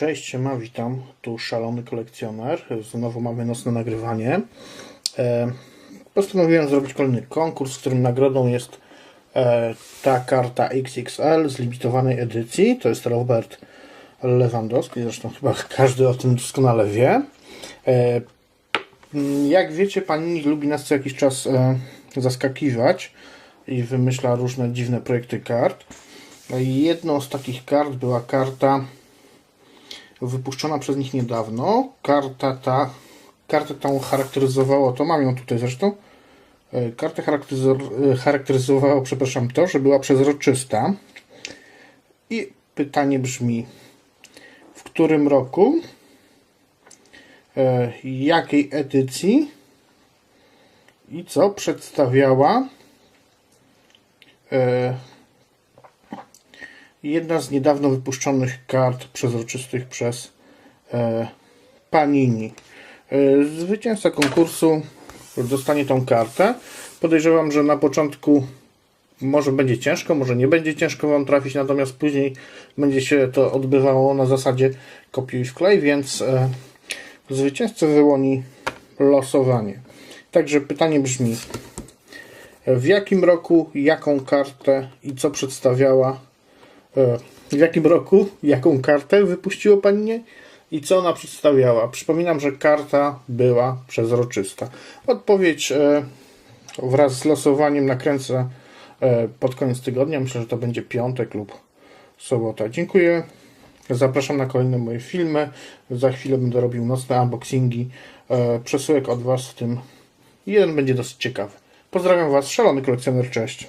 Cześć, siema, witam. Tu szalony kolekcjoner. Znowu mamy nocne nagrywanie. E, postanowiłem zrobić kolejny konkurs, którym nagrodą jest e, ta karta XXL z limitowanej edycji. To jest Robert Lewandowski, zresztą chyba każdy o tym doskonale wie. E, jak wiecie, pani lubi nas co jakiś czas zaskakiwać i wymyśla różne dziwne projekty kart. No jedną z takich kart była karta wypuszczona przez nich niedawno. Karta ta, kartę tą charakteryzowało, to mam ją tutaj zresztą, E, kartę e, charakteryzowało, przepraszam, to, że była przezroczysta. I pytanie brzmi, w którym roku, e, jakiej edycji i co przedstawiała jedna z niedawno wypuszczonych kart przezroczystych przez e, Panini. E, zwycięzca konkursu dostanie tą kartę. Podejrzewam, że na początku może będzie ciężko, może nie będzie ciężko Wam trafić, natomiast później będzie się to odbywało na zasadzie kopiuj wklej, więc e, wyłoni losowanie. Także pytanie brzmi, w jakim roku, jaką kartę i co przedstawiała w jakim roku, jaką kartę wypuściło Pani nie? i co ona przedstawiała. Przypominam, że karta była przezroczysta. Odpowiedź e, wraz z losowaniem nakręcę e, pod koniec tygodnia. Myślę, że to będzie piątek lub sobota. Dziękuję. Zapraszam na kolejne moje filmy. Za chwilę będę robił nocne unboxingi przesyłek od Was, w tym jeden będzie dosyć ciekawy. Pozdrawiam Was, szalony kolekcjoner, cześć.